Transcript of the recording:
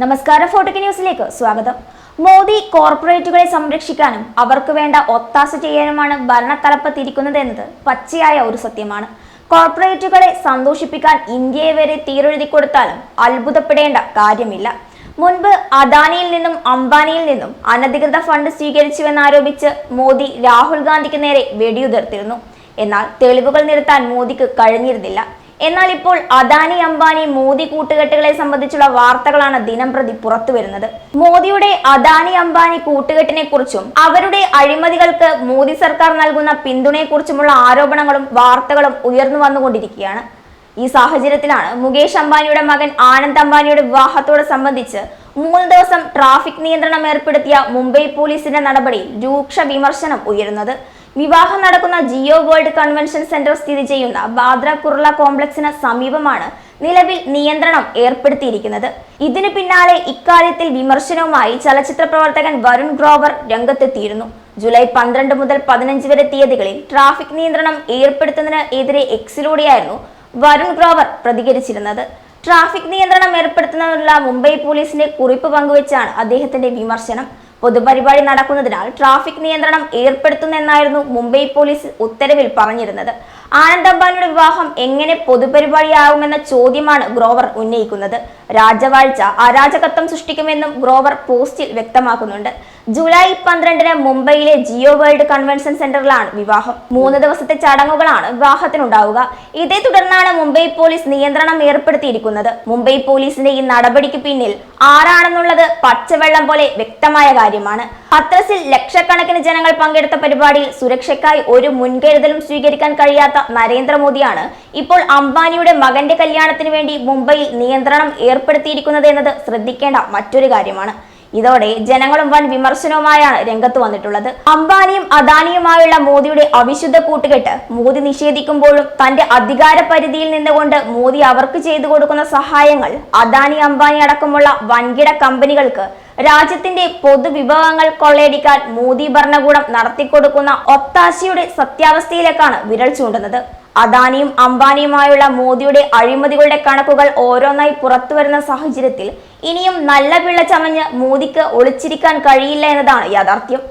നമസ്കാരം ഫോട്ടോക്ക് ന്യൂസിലേക്ക് സ്വാഗതം. മോദി കോർപ്പറേറ്റുകളെ സംരക്ഷിക്കാനും അവർക്ക് വേണ്ട ഒത്താശ ചെയ്യാനുമാണ് ഭരണത്തലപ്പത്തിരിക്കുന്നത് എന്നത് പച്ചയായ ഒരു സത്യമാണ്. കോർപ്പറേറ്റുകളെ സന്തോഷിപ്പിക്കാൻ ഇന്ത്യയെ വരെ തീരെഴുതി കൊടുത്താലും അത്ഭുതപ്പെടേണ്ട കാര്യമില്ല. മുൻപ് അദാനിയിൽ നിന്നും അംബാനിയിൽ നിന്നും അനധികൃത ഫണ്ട് സ്വീകരിച്ചുവെന്നാരോപിച്ച് മോദി രാഹുൽ ഗാന്ധിക്ക് നേരെ വെടിയുതിർത്തിരുന്നു. എന്നാൽ തെളിവുകൾ നിരത്താൻ മോദിക്ക് കഴിഞ്ഞിരുന്നില്ല. എന്നാൽ ഇപ്പോൾ അദാനി അംബാനി മോദി കൂട്ടുകെട്ടുകളെ സംബന്ധിച്ചുള്ള വാർത്തകളാണ് ദിനം പ്രതി പുറത്തു വരുന്നത് മോദിയുടെ അദാനി അംബാനി കൂട്ടുകെട്ടിനെ കുറിച്ചും അവരുടെ അഴിമതികൾക്ക് മോദി സർക്കാർ നൽകുന്ന പിന്തുണയെക്കുറിച്ചുമുള്ള ആരോപണങ്ങളും വാർത്തകളും ഉയർന്നു വന്നുകൊണ്ടിരിക്കുകയാണ്. ഈ സാഹചര്യത്തിലാണ് മുകേഷ് അംബാനിയുടെ മകൻ ആനന്ദ് അംബാനിയുടെ വിവാഹത്തോട് സംബന്ധിച്ച് മൂന്ന് ദിവസം ട്രാഫിക് നിയന്ത്രണം ഏർപ്പെടുത്തിയ മുംബൈ പോലീസിന്റെ നടപടിയിൽ രൂക്ഷ വിമർശനം ഉയരുന്നത്. വിവാഹം നടക്കുന്ന ജിയോ വേൾഡ് കൺവെൻഷൻ സെന്റർ സ്ഥിതി ചെയ്യുന്ന ബാദ്ര കുർള കോംപ്ലക്സിന് സമീപമാണ് നിലവിൽ നിയന്ത്രണം ഏർപ്പെടുത്തിയിരിക്കുന്നത്. ഇതിനു പിന്നാലെ ഇക്കാര്യത്തിൽ വിമർശനവുമായി ചലച്ചിത്ര പ്രവർത്തകൻ വരുൺ ഗ്രോവർ രംഗത്തെത്തിയിരുന്നു. ജൂലൈ പന്ത്രണ്ട് മുതൽ പതിനഞ്ച് വരെ തീയതികളിൽ ട്രാഫിക് നിയന്ത്രണം ഏർപ്പെടുത്തുന്നതിന് എതിരെ എക്സിലൂടെയായിരുന്നു വരുൺ ഗ്രോവർ പ്രതികരിച്ചിരുന്നത്. ട്രാഫിക് നിയന്ത്രണം ഏർപ്പെടുത്തുന്നതിനുള്ള മുംബൈ പോലീസിന്റെ കുറിപ്പ് പങ്കുവച്ചാണ് അദ്ദേഹത്തിന്റെ വിമർശനം. പൊതുപരിപാടി നടക്കുന്നതിനാൽ ട്രാഫിക് നിയന്ത്രണം ഏർപ്പെടുത്തുന്നെന്നായിരുന്നു മുംബൈ പോലീസ് ഉത്തരവിൽ പറഞ്ഞിരുന്നത്. ആനന്ദ് അംബാനിയുടെ വിവാഹം എങ്ങനെ പൊതുപരിപാടിയാകുമെന്ന ചോദ്യമാണ് ഗ്രോവർ ഉന്നയിക്കുന്നത്. രാജവാഴ്ച അരാജകത്വം സൃഷ്ടിക്കുമെന്നും ഗ്രോവർ പോസ്റ്റിൽ വ്യക്തമാക്കുന്നുണ്ട്. ജൂലൈ പന്ത്രണ്ടിന് മുംബൈയിലെ ജിയോ വേൾഡ് കൺവെൻഷൻ സെന്ററിലാണ് വിവാഹം. മൂന്ന് ദിവസത്തെ ചടങ്ങുകളാണ് വിവാഹത്തിനുണ്ടാവുക. ഇതേ തുടർന്നാണ് മുംബൈ പോലീസ് നിയന്ത്രണം ഏർപ്പെടുത്തിയിരിക്കുന്നത്. മുംബൈ പോലീസിന്റെ ഈ നടപടിക്ക് പിന്നിൽ ആരാണെന്നുള്ളത് പച്ചവെള്ളം പോലെ വ്യക്തമായ കാര്യമാണ്. പത്രസിൽ ലക്ഷക്കണക്കിന് ജനങ്ങൾ പങ്കെടുത്ത പരിപാടിയിൽ സുരക്ഷയ്ക്കായി ഒരു മുൻകരുതലും സ്വീകരിക്കാൻ കഴിയാത്ത നരേന്ദ്രമോദിയാണ് ഇപ്പോൾ അംബാനിയുടെ മകന്റെ കല്യാണത്തിന് വേണ്ടി മുംബൈയിൽ നിയന്ത്രണം ഏർപ്പെടുത്തിയിരിക്കുന്നത് എന്നത് ശ്രദ്ധിക്കേണ്ട മറ്റൊരു കാര്യമാണ്. ഇതോടെ ജനങ്ങളും വൻ വിമർശനവുമായാണ് രംഗത്ത് വന്നിട്ടുള്ളത്. അംബാനിയും അദാനിയുമായുള്ള മോദിയുടെ അവിശുദ്ധ കൂട്ടുകെട്ട് മോദി നിഷേധിക്കുമ്പോഴും തന്റെ അധികാര പരിധിയിൽ നിന്നുകൊണ്ട് മോദി അവർക്ക് ചെയ്തു കൊടുക്കുന്ന സഹായങ്ങൾ അദാനി അംബാനി അടക്കമുള്ള വൻകിട കമ്പനികൾക്ക് രാജ്യത്തിന്റെ പൊതുവിഭവങ്ങൾ കൊള്ളയടിക്കാൻ മോദി ഭരണകൂടം നടത്തിക്കൊടുക്കുന്ന ഒത്താശയുടെ സത്യാവസ്ഥയിലേക്കാണ് വിരൽ ചൂണ്ടുന്നത്. അദാനിയും അംബാനിയുമായുള്ള മോദിയുടെ അഴിമതികളുടെ കണക്കുകൾ ഓരോന്നായി പുറത്തു വരുന്ന സാഹചര്യത്തിൽ ഇനിയും നല്ല പിള്ള ചമഞ്ഞ് മോദിക്ക് ഒളിച്ചിരിക്കാൻ കഴിയില്ല എന്നതാണ് യാഥാർത്ഥ്യം.